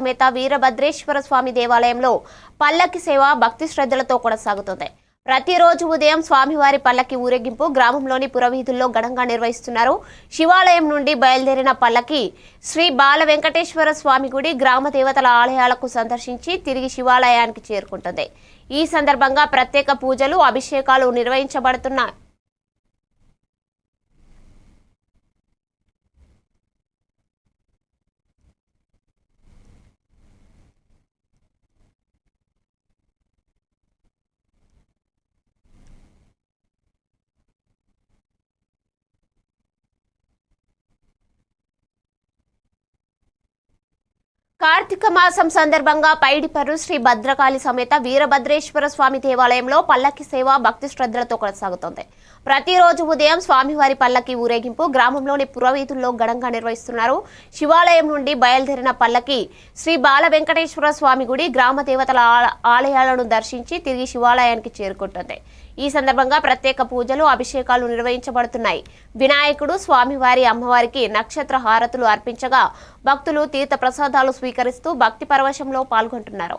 సమేత వీరభద్రేశ్వర స్వామి దేవాలయంలో పల్లకి సేవ భక్తి శ్రద్ధలతో కొనసాగుతోంది. ప్రతిరోజు ఉదయం స్వామివారి పల్లకి ఊరేగింపు గ్రామంలోని పురవీధుల్లో ఘనంగా నిర్వహిస్తున్నారు. శివాలయం నుండి బయలుదేరిన పల్లకి శ్రీ బాల వెంకటేశ్వర స్వామి గుడి గ్రామ దేవతల ఆలయాలకు సందర్శించి తిరిగి శివాలయానికి చేరుకుంటుంది. ఈ సందర్భంగా ప్రత్యేక పూజలు అభిషేకాలు నిర్వహించబడుతున్నాయి. కార్తీక మాసం సందర్భంగా పైడిపర్రు శ్రీ భద్రకాళి సమేత వీరభద్రేశ్వర స్వామి దేవాలయంలో పల్లకి సేవ భక్తి శ్రద్ధలతో కొనసాగుతోంది. ప్రతిరోజు ఉదయం స్వామివారి పల్లకి ఊరేగింపు గ్రామంలోని పురవీధుల్లో ఘనంగా నిర్వహిస్తున్నారు. శివాలయం నుండి బయలుదేరిన పల్లకి శ్రీ బాల వెంకటేశ్వర స్వామి గుడి గ్రామ దేవతల ఆల- ఆలయాలను దర్శించి తిరిగి శివాలయానికి చేరుకుంటుంది. ఈ సందర్భంగా ప్రత్యేక పూజలు అభిషేకాలు నిర్వహించబడుతున్నాయి. వినాయకుడు స్వామివారి అమ్మవారికి నక్షత్ర హారతులు అర్పించగా భక్తులు తీర్థ ప్రసాదాలు స్వీకరిస్తూ భక్తి పరవశంలో పాల్గొంటున్నారు.